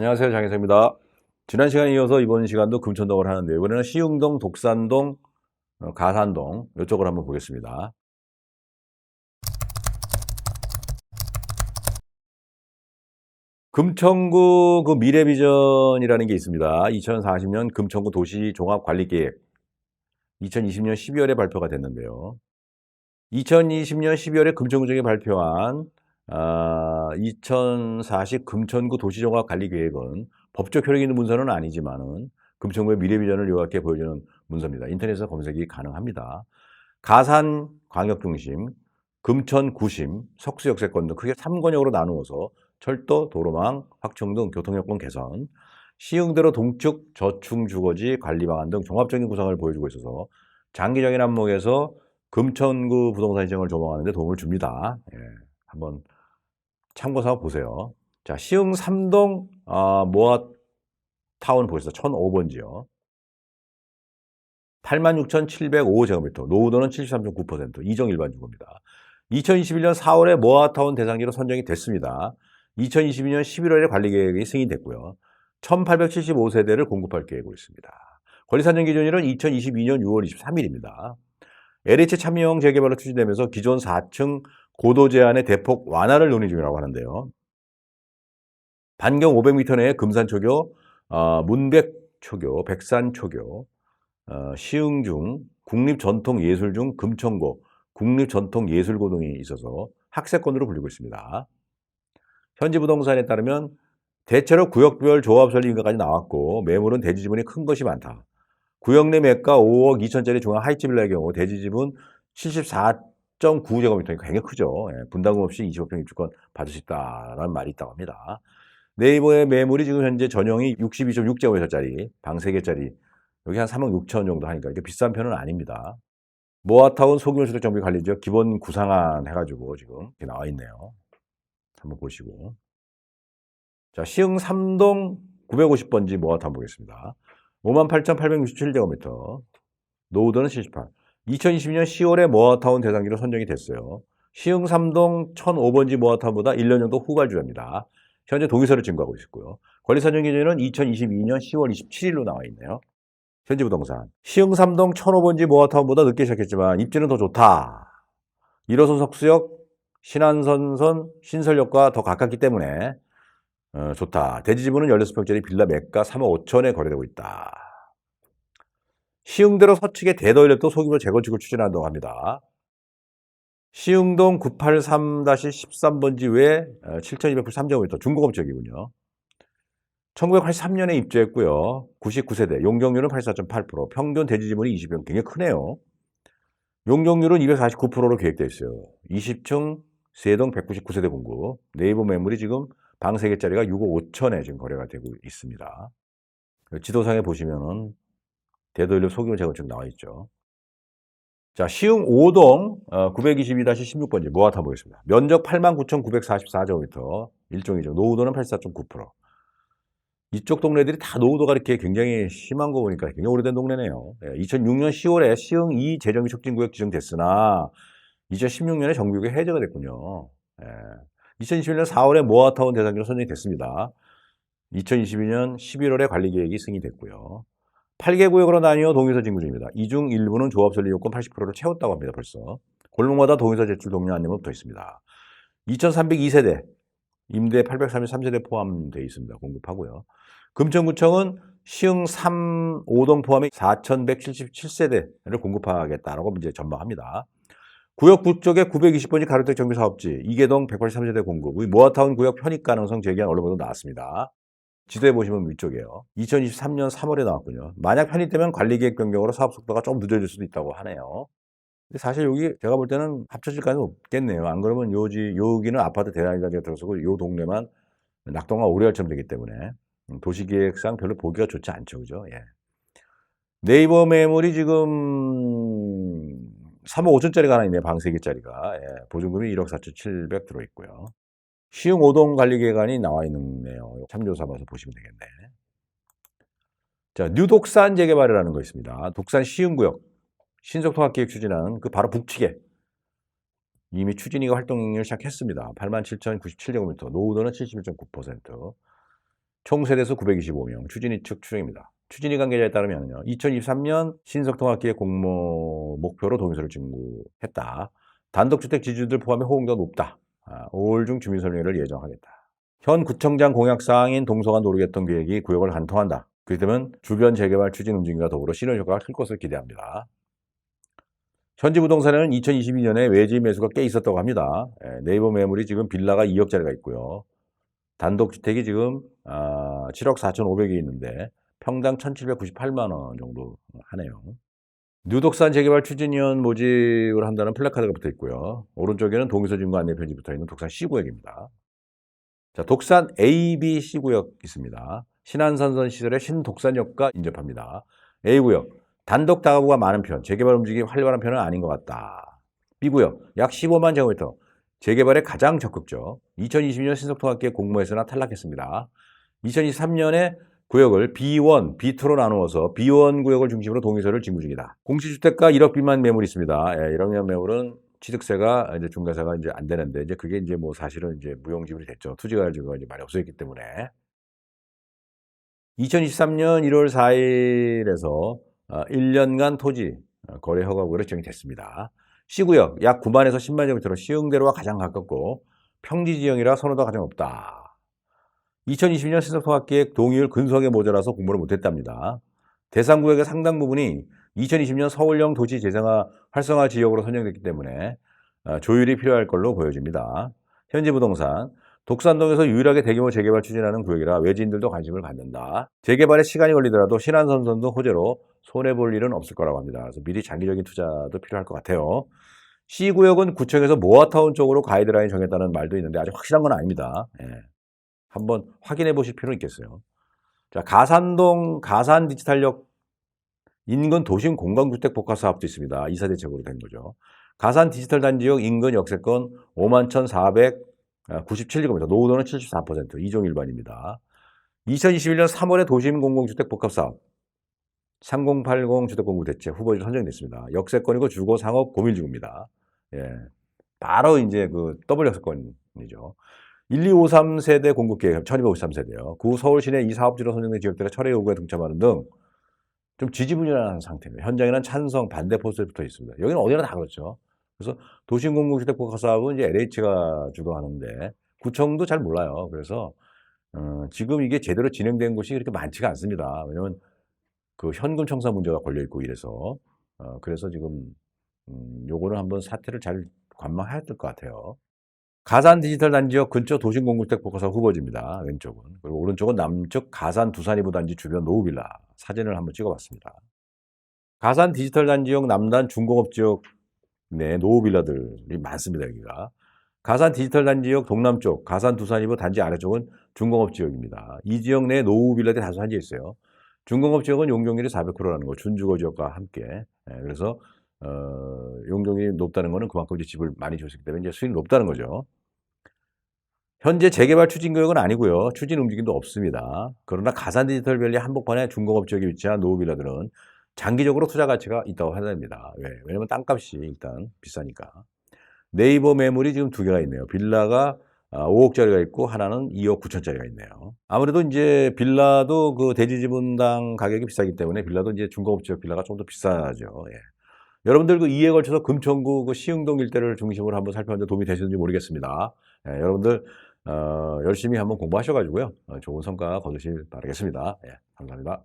안녕하세요. 장혜성입니다. 지난 시간에 이어서 이번 시간도 금천동을 하는데 이번에는 시흥동, 독산동, 어, 가산동 이쪽을 한번 보겠습니다. 금천구 그 미래비전이라는 게 있습니다. 2040년 금천구 도시 종합관리계획 2020년 12월에 발표가 됐는데요. 2020년 12월에 금천구청이 발표한 아, 2040 금천구 도시종합관리계획은 법적 효력 있는 문서는 아니지만은 금천구의 미래 비전을 요약해 보여주는 문서입니다. 인터넷에서 검색이 가능합니다. 가산 광역 중심, 금천 구심, 석수 역세권 등 크게 3권역으로 나누어서 철도, 도로망, 확충 등 교통 여건 개선, 시흥대로 동축, 저축 주거지 관리 방안 등 종합적인 구상을 보여주고 있어서 장기적인 안목에서 금천구 부동산 시장을 조망하는 데 도움을 줍니다. 예, 한번 참고 삼아 보세요. 자, 시흥 3동 아, 모아 타운 보시죠. 1005번지요. 86,705제곱미터, 노후도는 73.9%, 이정 일반 주거입니다. 2021년 4월에 모아타운 대상지로 선정이 됐습니다. 2022년 11월에 관리 계획이 승인됐고요. 1,875세대를 공급할 계획으로 있습니다. 권리 산정 기준일은 2022년 6월 23일입니다. LH 참여형 재개발로 추진되면서 기존 4층 고도 제한의 대폭 완화를 논의 중이라고 하는데요. 반경 500m 내에 금산초교, 어, 문백초교, 백산초교, 어, 시흥중, 국립전통예술중 금천고, 국립전통예술고 등이 있어서 학세권으로 불리고 있습니다. 현지 부동산에 따르면 대체로 구역별 조합 설립 인가까지 나왔고 매물은 대지 지분이 큰 것이 많다. 구역 내 매가 5억 2천짜리 중앙 하이츠 빌라의 경우 대지 지분 74.9제곱미터니까 굉장히 크죠. 예, 분담금 없이 25평 입주권 받을 수 있다라는 말이 있다고 합니다. 네이버의 매물이 지금 현재 전용이 62.6제곱미터짜리 방 3개짜리 여기 한 3억 6천 정도 하니까 이게 비싼 편은 아닙니다. 모아타운 소규모 주택 정비 관리 지역 기본 구상안 해가지고 지금 이렇게 나와 있네요. 한번 보시고. 자, 시흥 3동 950번지 모아타운 보겠습니다. 58,867제곱미터. 노후도는 78. 2022년 10월에 모아타운 대상지로 선정이 됐어요. 시흥 3동 1005번지 모아타운보다 1년 정도 후발주입니다. 현재 동의서를 증거하고 있고요. 권리 선정 기준은 2022년 10월 27일로 나와 있네요. 현지 부동산. 시흥 3동 1005번지 모아타운보다 늦게 시작했지만 입지는 더 좋다. 1호선 석수역, 신안선선, 신설역과 더 가깝기 때문에 어, 좋다. 대지 지분은 16평짜리 빌라 매가 3억 5천에 거래되고 있다. 시흥대로 서측의 대도일역도 소규모 재건축을 추진한다고 합니다. 시흥동 983-13번지 외 7,283제곱미터 중고급 지역이군요. 1983년에 입주했고요. 99세대, 용적률은 84.8%, 평균 대지 지분이 20평, 굉장히 크네요. 용적률은 249%로 계획되어 있어요. 20층, 세동 199세대 공급, 네이버 매물이 지금 방 3개짜리가 6억 5천에 지금 거래가 되고 있습니다. 지도상에 보시면은 대도일역 소규모 재건축 나와 있죠. 자, 시흥 5동 922-16번지 모아타 보겠습니다. 면적 89,944제곱미터, 일종이죠. 노후도는 84.9%. 이쪽 동네들이 다 노후도가 이렇게 굉장히 심한 거 보니까 굉장히 오래된 동네네요. 2006년 10월에 시흥 2 재정비 촉진구역 지정됐으나 2016년에 정비구역 해제가 됐군요. 2021년 4월에 모아타운 대상지로 선정이 됐습니다. 2022년 11월에 관리계획이 승인됐고요. 8개 구역으로 나뉘어 동의서 진구 중입니다. 이 중 일부는 조합 설립 요건 80%를 채웠다고 합니다. 벌써. 골목마다 동의서 제출 동료 안내문 붙어 있습니다. 2302세대, 임대 833세대 포함되어 있습니다. 공급하고요. 금천구청은 시흥 3, 5동 포함해 4177세대를 공급하겠다라고 이제 전망합니다. 구역 북쪽에 920번지 가로택 정비 사업지, 이계동 183세대 공급, 모아타운 구역 편입 가능성 제기한 언론보도 나왔습니다. 지도에 보시면 위쪽이에요. 2023년 3월에 나왔군요. 만약 편입되면 관리계획 변경으로 사업 속도가 좀 늦어질 수도 있다고 하네요. 근데 사실 여기 제가 볼 때는 합쳐질 가능은 없겠네요. 안 그러면 요지, 여기는 아파트 대단지가 들어서고 요 동네만 낙동과 오래알처럼 되기 때문에 음, 도시계획상 별로 보기가 좋지 않죠. 그죠? 예. 네이버 매물이 지금 3억 5천짜리가 하나 있네요. 방 3개짜리가. 예. 보증금이 1억 4천 7백 들어있고요. 시흥 5동 관리계획안이 나와 있네요. 참조 삼아서 보시면 되겠네. 자, 뉴독산 재개발이라는 거 있습니다. 독산 시흥구역 신속통합계획 추진한 그 바로 북측에 이미 추진위가 활동을 시작했습니다. 87,097제곱미터, 노후도는 71.9%. 총 세대수 925명, 추진위 측 추정입니다. 추진위 관계자에 따르면요, 2023년 신속통합기획 공모 목표로 동의서를 진구했다. 단독주택 지주들 포함해 호응도가 높다. 아, 5월 중 주민설명회를 예정하겠다. 현 구청장 공약사항인 동서간 노르겠던 계획이 구역을 관통한다. 그렇기 때문에 주변 재개발 추진 움직임과 더불어 실현 효과가 클 것을 기대합니다. 현지 부동산에는 2022년에 외지 매수가 꽤 있었다고 합니다. 예, 네이버 매물이 지금 빌라가 2억짜리가 있고요. 단독주택이 지금 아, 7억 4,500이 있는데 평당 1,798만 원 정도 하네요. 뉴독산 재개발 추진위원 모집을 한다는 플래카드가 붙어 있고요. 오른쪽에는 동의서 진구 안내 편지 붙어 있는 독산 C구역입니다. 자, 독산 A, B, C구역 있습니다. 신안산선 시설의 신독산역과 인접합니다. A구역, 단독 다가구가 많은 편, 재개발 움직임이 활발한 편은 아닌 것 같다. B구역, 약 15만 제곱미터, 재개발에 가장 적극적. 2020년 신속통합기획 공모에서나 탈락했습니다. 2023년에 구역을 B1, B2로 나누어서 B1 구역을 중심으로 동의서를 진구 중이다. 공시주택가 1억 비만 매물이 있습니다. 예, 1억 미만 매물은 취득세가 이제 중과세가 이제 안 되는데 이제 그게 이제 뭐 사실은 이제 무용지물이 됐죠. 투지가지가 이제 많이 없어졌기 때문에 2023년 1월 4일에서 1년간 토지 어, 거래 허가구로 지정이 됐습니다. C구역 약 9만에서 10만 제곱미터로 시흥대로와 가장 가깝고 평지 지형이라 선호도가 가장 높다. 2022년 신속통합기획 동의율 근소하게 모자라서 공모를 못했답니다. 대상 구역의 상당 부분이 2020년 서울형 도시 재생화 활성화 지역으로 선정됐기 때문에 어, 조율이 필요할 걸로 보여집니다. 현지 부동산 독산동에서 유일하게 대규모 재개발 추진하는 구역이라 외지인들도 관심을 갖는다. 재개발에 시간이 걸리더라도 신안선선도 호재로 손해볼 일은 없을 거라고 합니다. 그래서 미리 장기적인 투자도 필요할 것 같아요. C구역은 구청에서 모아타운 쪽으로 가이드라인 정했다는 말도 있는데 아직 확실한 건 아닙니다. 예. 한번 확인해 보실 필요는 있겠어요. 자, 가산동 가산 디지털역 인근 도심 공간주택 복합 사업도 있습니다. 이사 대책으로 된 거죠. 가산 디지털 단지역 인근 역세권 51,497제곱미터, 노후도는 74%, 이종 일반입니다. 2021년 3월에 도심 공공주택 복합 사업 3080 주택 공급 대책 후보지로 선정됐습니다. 역세권이고 주거 상업 고밀지구입니다. 예. 바로 이제 그 더블 역세권이죠. 1253 세대 공급 계획 1253 세대요. 구 서울 시내 이 사업지로 선정된 지역들의 철회 요구에 동참하는 등 좀 지지분열한 상태입니다. 현장에는 찬성, 반대 포스에 붙어 있습니다. 여기는 어디나 다 그렇죠. 그래서 도심 공공주택 복합 사업은 이제 LH가 주도하는데 구청도 잘 몰라요. 그래서 어, 지금 이게 제대로 진행된 곳이 그렇게 많지가 않습니다. 왜냐면 그 현금 청산 문제가 걸려 있고 이래서 어, 그래서 지금 음, 요거는 한번 사태를 잘 관망해야 될 것 같아요. 가산 디지털 단지역 근처 도심 공급택 복합사업 후보지입니다. 왼쪽은. 그리고 오른쪽은 남쪽 가산 두산이부 단지 주변 노후빌라 사진을 한번 찍어봤습니다. 가산 디지털 단지역 남단 중공업 지역 내 노후빌라들이 많습니다. 여기가. 가산 디지털 단지역 동남쪽 가산 두산이부 단지 아래쪽은 중공업 지역입니다. 이 지역 내 노후빌라들이 다수 한재 있어요. 중공업 지역은 용적률이 400%라는 거, 준주거 지역과 함께. 예, 그래서 어, 용적률이 높다는 거는 그만큼 이제 집을 많이 지었기 때문에 이제 수익이 높다는 거죠. 현재 재개발 추진 구역은 아니고요. 추진 움직임도 없습니다. 그러나 가산 디지털 밸리 한복판에 중공업 지역에 위치한 노후빌라들은 장기적으로 투자 가치가 있다고 하답니다. 왜? 왜냐면 땅값이 일단 비싸니까. 네이버 매물이 지금 두 개가 있네요. 빌라가 5억짜리가 있고 하나는 2억 9천짜리가 있네요. 아무래도 이제 빌라도 그 대지 지분당 가격이 비싸기 때문에 빌라도 이제 중공업 지역 빌라가 좀 더 비싸죠. 예. 여러분들 그 이에 걸쳐서 금천구 그 시흥동 일대를 중심으로 한번 살펴봤는데 도움이 되셨는지 모르겠습니다. 예, 여러분들 어, 열심히 한번 공부하셔가지고요 어, 좋은 성과 거두실 바라겠습니다. 예, 감사합니다.